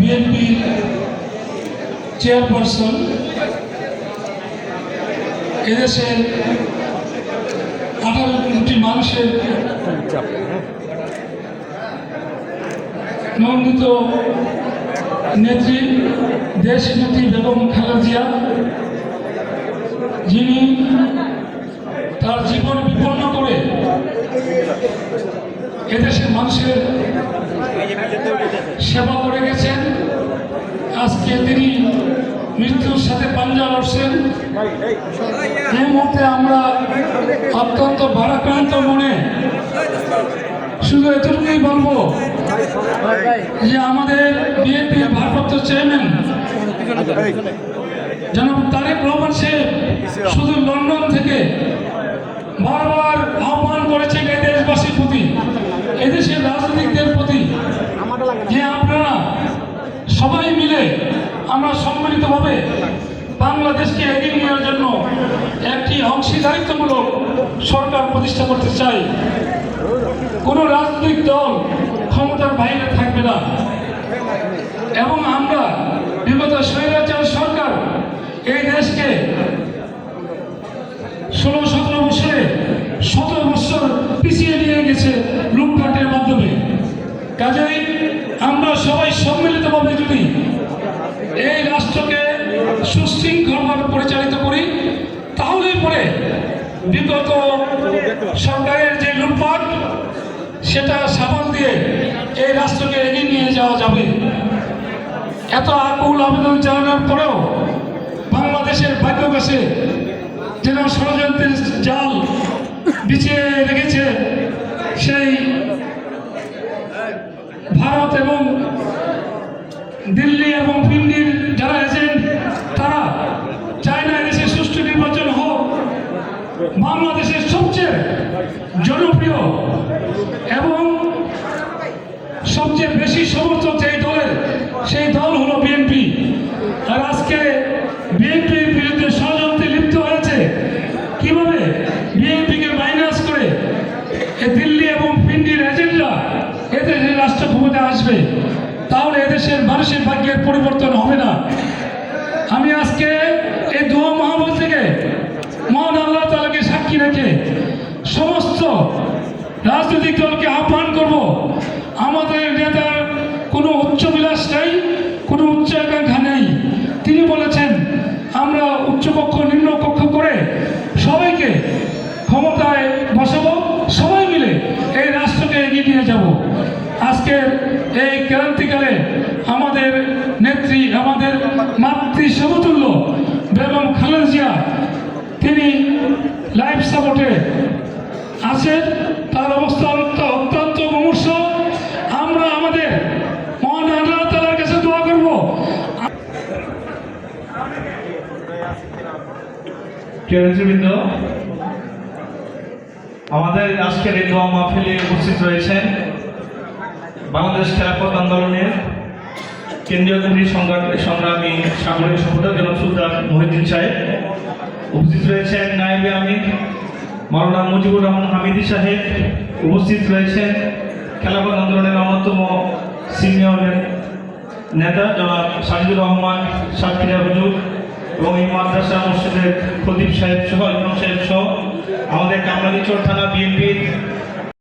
বিএনপির চেয়ারপারসন এদেশের আঠারো কোটি মানুষের নন্দিত নেত্রী, দেশ নেত্রী বেগম খালেদা জিয়া, যিনি তার জীবন বিপন্ন করে এদেশের মানুষের আজকে তিনি মৃত্যুর সাথে পাঞ্জা লড়ছেন। এই মুহূর্তে আমরা অত্যন্ত ভারাক্রান্ত মনে শুধু এতটুকুই বলব যে আমাদের বিএনপির ভারপ্রাপ্ত চেয়ারম্যান জনাব তারেক রহমান সাহেব শুধু লন্ডন থেকে বারবার আহ্বান করেছেন এই দেশবাসীর প্রতি এদেশের রাজনীতিকদের প্রতি যে আপনারা সবাই মিলে আমরা সম্মিলিতভাবে বাংলাদেশকে এগিয়ে নেওয়ার জন্য একটি অংশীদারিত্বমূলক সরকার প্রতিষ্ঠা করতে চাই। কোনো রাজনৈতিক দল ক্ষমতার বাইরে থাকবে না। এবং আমরা বিগত স্বৈরাচার সরকার এই দেশকে ষোলো, সতেরো বছরে সতেরো বছর পিছিয়ে নিয়ে গেছে লুটপাটের মাধ্যমে। কাজেই আমরা সবাই সম্মিলিতভাবে যদি এই রাষ্ট্রকে বিগত সরকারের যে লুটপাট, সেটা সামাল দিয়ে এই রাষ্ট্রকে এগিয়ে নিয়ে যাওয়া যাবে। এত আকুল আবেদন জানানোর পরেও বাংলাদেশের ভাগ্য কাছে যেন ষড়যন্ত্রের জাল বিছিয়ে রেখেছে সেই ভারত এবং দিল্লি এবং পিন্ডির যারা এজেন্ট তারা চায় না এদেশে সুষ্ঠু নির্বাচন হোক বাংলাদেশের সবচেয়ে জনপ্রিয় এবং সবচেয়ে বেশি সমর্থক যেই দলের, সেই দল হলো বিএনপি। আর আজকে বিএনপির বিরুদ্ধে ষড়যন্ত্রে লিপ্ত হয়েছে। কীভাবে? বিএনপিকে মাইনাস করে দিল্লি এবং পিন্ডির এজেন্টরা এদেশের রাষ্ট্র ক্ষমতায় আসবে, তাহলে এদেশের মানুষের ভাগ্যের পরিবর্তন হবে না। আমি আজকে এই দোয়া মহাবল থেকে মহান আল্লাহ তালাকে সাক্ষী রেখে সমস্ত রাজনৈতিক দলকে আহ্বান করব আমাদের নেতার কোনো উচ্চবিলাস নেই কোনো উচ্চ আকাঙ্ক্ষা নেই তিনি বলেছেন আমরা উচ্চকক্ষ নিম্নকক্ষ করে সবাইকে ক্ষমতায় বসাবো সবাই মিলে এই রাষ্ট্রকে নিয়ে যাব। আজকের এই ক্রান্তিকালে আমাদের নেত্রী, আমাদের মাতৃ সমতুল্য বেগম খালেজিয়া তিনি লাইফ সাপোর্টে আছেন। তার অবস্থা অত্যন্ত মুমূর্ষ। আমরা আমাদের মহান আল্লাহ তালার কাছে দোয়া করব। কেন্দ্রবৃন্দ আমাদের আজকের এই দোয়া মাহফিলে উপস্থিত রয়েছেন বাংলাদেশ খেলাফত আন্দোলনের কেন্দ্রীয় কমিটির সংগ্রা- সংগ্রামী সামরিক সম্পাদক জনাব সুলতান মহিউদ্দিন সাহেব। উপস্থিত রয়েছেন নায়েবে আমির, মাওলানা মুজিবুর রহমান হামিদি সাহেব। উপস্থিত রয়েছেন খেলাফত আন্দোলনের অন্যতম সিনিয়র নেতা জনাব সাজিদুর রহমান, সাতক্ষীরা হুজুর এবং এই মাদ্রাসা মসজিদের প্রদীপ সাহেব সহ ইমাম সাহেব সহ আমাদের কামরাঙ্গীচর থানা বিএনপির